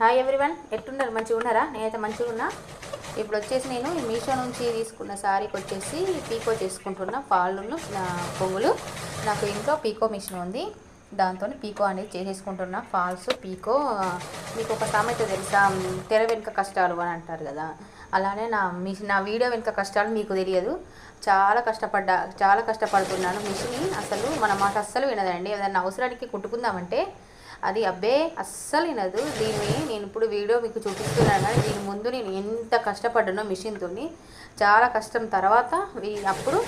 Hi everyone ఎట్టున్నారు మంచిగా ఉన్నారా? నేనైతే మంచిగా ఉన్నా. ఇప్పుడు వచ్చేసి నేను మీషో నుంచి తీసుకున్న శారీకి వచ్చేసి పీకో చేసుకుంటున్నా. ఫాల్ను పొంగులు. నాకు ఇంట్లో పీకో మిషన్ ఉంది. దాంతో పీకో అనేది చేసేసుకుంటున్నా. ఫాల్స్ పీకో మీకు ఒక సామెత తెలుసా? తెర వెనుక కష్టాలు అని అంటారు కదా. అలానే నా మిషన్ నా వీడియో వెనుక కష్టాలు మీకు తెలియదు. చాలా కష్టపడ్డా చాలా కష్టపడుతున్నాను. మిషన్ అసలు మన మాట అస్సలు వినదండి. ఏదైనా అవసరానికి కుట్టుకుందామంటే అది అబ్బే అస్సలు వినదు. దీన్ని నేను ఇప్పుడు వీడియో మీకు చూపిస్తున్నాను. కానీ దీని ముందు నేను ఎంత కష్టపడ్డానో మిషన్తో చాలా కష్టం తర్వాత అప్పుడు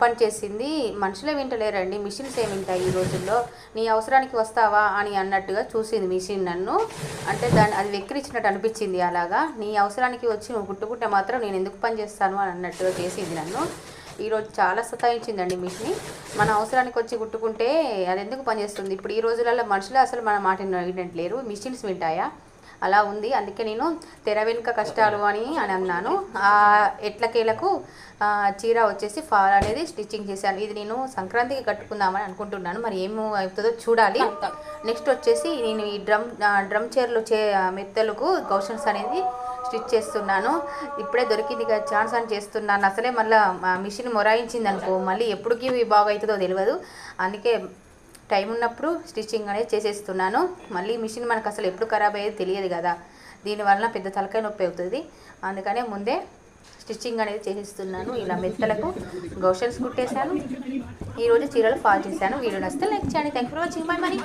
పనిచేసింది మనుషులే వింటలేరండి మిషన్స్ ఏమి ఈ రోజుల్లో. నీ అవసరానికి వస్తావా అని అన్నట్టుగా చూసింది మిషన్ నన్ను. అంటే దాన్ని అది వెక్కిరించినట్టు అనిపించింది అలాగా. నీ అవసరానికి వచ్చి నువ్వు కుట్టుకుంటే మాత్రం నేను ఎందుకు పని చేస్తాను అని అన్నట్టుగా చేసింది నన్ను. ఈరోజు చాలా సతాయించిందండి మిషన్ మన అవసరానికి వచ్చి కుట్టుకుంటే అది ఎందుకు పనిచేస్తుంది? ఇప్పుడు ఈ రోజులలో మనుషులు అసలు మన మాట వినట్లేరు. మిషన్స్ వింటాయా? అలా ఉంది. అందుకే నేను తెర వెనుక కష్టాలు అని అని అన్నాను. ఆ ఎట్లకేలకు చీర వచ్చేసి ఫాల్ అనేది స్టిచ్చింగ్ చేశాను. ఇది నేను సంక్రాంతికి కట్టుకుందామని అనుకుంటున్నాను. మరి ఏం అవుతుందో చూడాలి. నెక్స్ట్ వచ్చేసి నేను ఈ డ్రమ్ డ్రమ్ చీరలు చే మెత్తలకు గౌషన్స్ అనేది స్టిచ్ చేస్తున్నాను. ఇప్పుడే దొరికింది కదా ఛాన్స్ అని చేస్తున్నాను. అసలే మళ్ళీ మిషన్ మొరాయించింది అనుకో మళ్ళీ ఎప్పటికీ బాగా అవుతుందో తెలియదు అందుకే టైం ఉన్నప్పుడు స్టిచ్చింగ్ అనేది చేసేస్తున్నాను. మళ్ళీ మిషన్ మనకు అసలు ఎప్పుడు ఖరాబ్ అయ్యేది తెలియదు కదా. దీనివల్ల పెద్ద తలకాయ నొప్పి అవుతుంది. అందుకనే ముందే స్టిచ్చింగ్ అనేది చేసేస్తున్నాను. ఇలా మెత్తలకు గౌషన్స్ కుట్టేశాను. ఈరోజు చీరలు ఫాల్ చేశాను. వీడియో నచ్చితే లైక్ చేయండి. థ్యాంక్ ఫర్ వాచింగ్ బై మరి